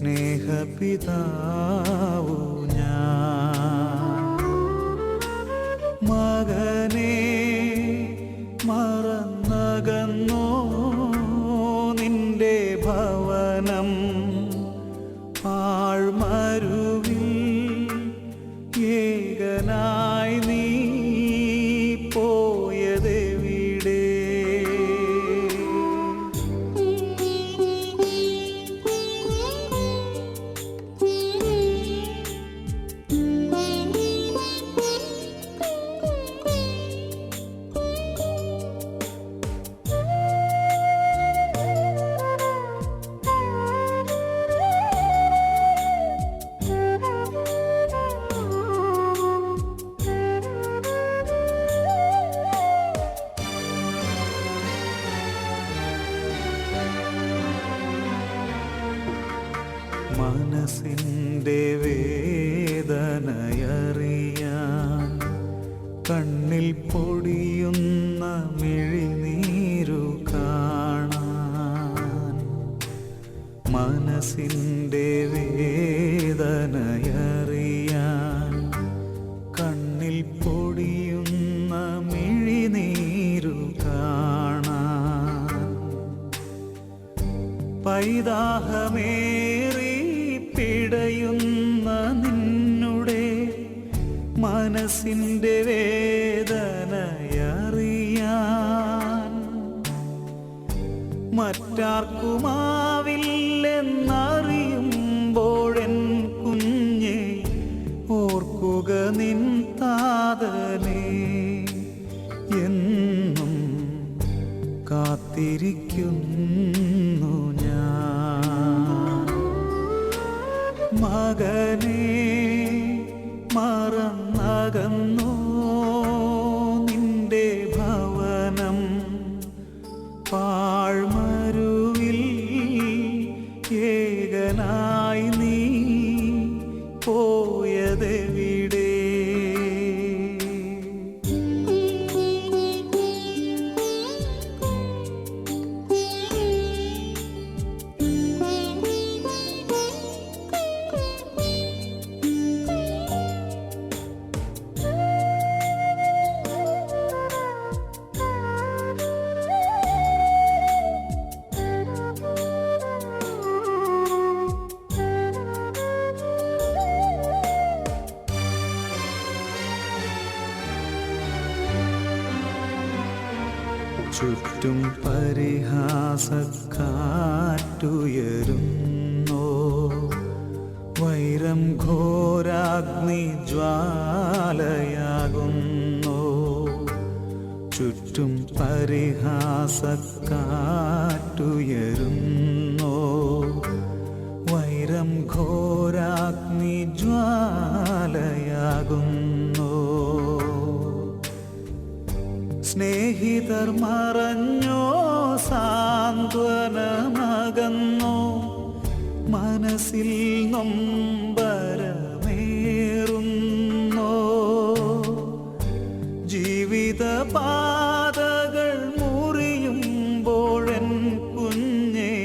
സ്നേഹപിതാവു? മനസ്സിന്റെ വേദനയറിയാൻ കണ്ണിൽ പൊടിയുന്ന മിഴിനീരു കാണാൻ മനസ്സിന്റെ വേദനയറിയാൻ കണ്ണിൽ പൊടിയുന്ന മിഴിനീരു കാണാൻ പൈതാഹമേറി മനസ്സിന്റെ വേദനയറിയാൻ മറ്റാർക്കുമാവില്ലെന്നറിയുമ്പോഴെൻ കുഞ്ഞെ ഓർക്കുക നിൻ താതനെ എന്നും കാത്തിരിക്കുന്നു ഞാൻ. മകനെ മറന്നകന്നോ നിന്റെ ഭവനം പാഴ്മരുവിൽ ചുറ്റും പരിഹാസക്കാറ്റുയരുന്നോ. വൈരം ഘോരാഗ്നി ജ്വാലയാകുന്നോ. ചുറ്റും പരിഹാസക്കാറ്റുയരുന്നോ സ്നേഹിതർ മറഞ്ഞോ സാന്ത്വനമകന്നോ മനസ്സിൽ നൊമ്പരമേറുന്നോ. ജീവിത പാതകൾ മുറിയുമ്പോഴൻ കുഞ്ഞെ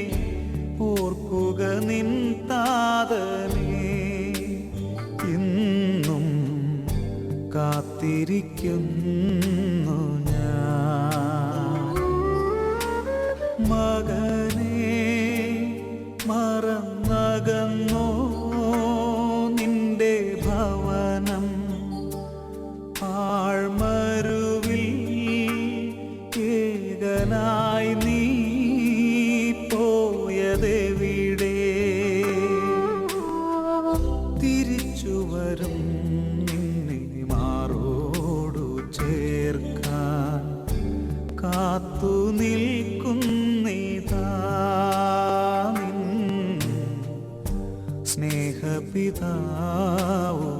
ഓർക്കുക നിൻ താതനെ. ഇന്നും കാത്തിരിക്കുന്നു മകനെ മറന്നകന്നോ നിന്റെ ഭവനം. ആൾമരുവിൽ ഏകനായി നീ പോയതെവിടെ? തിരിച്ചു വരും നിന്നെ മാറോടു ചേർക്കാൻ പിതാവു?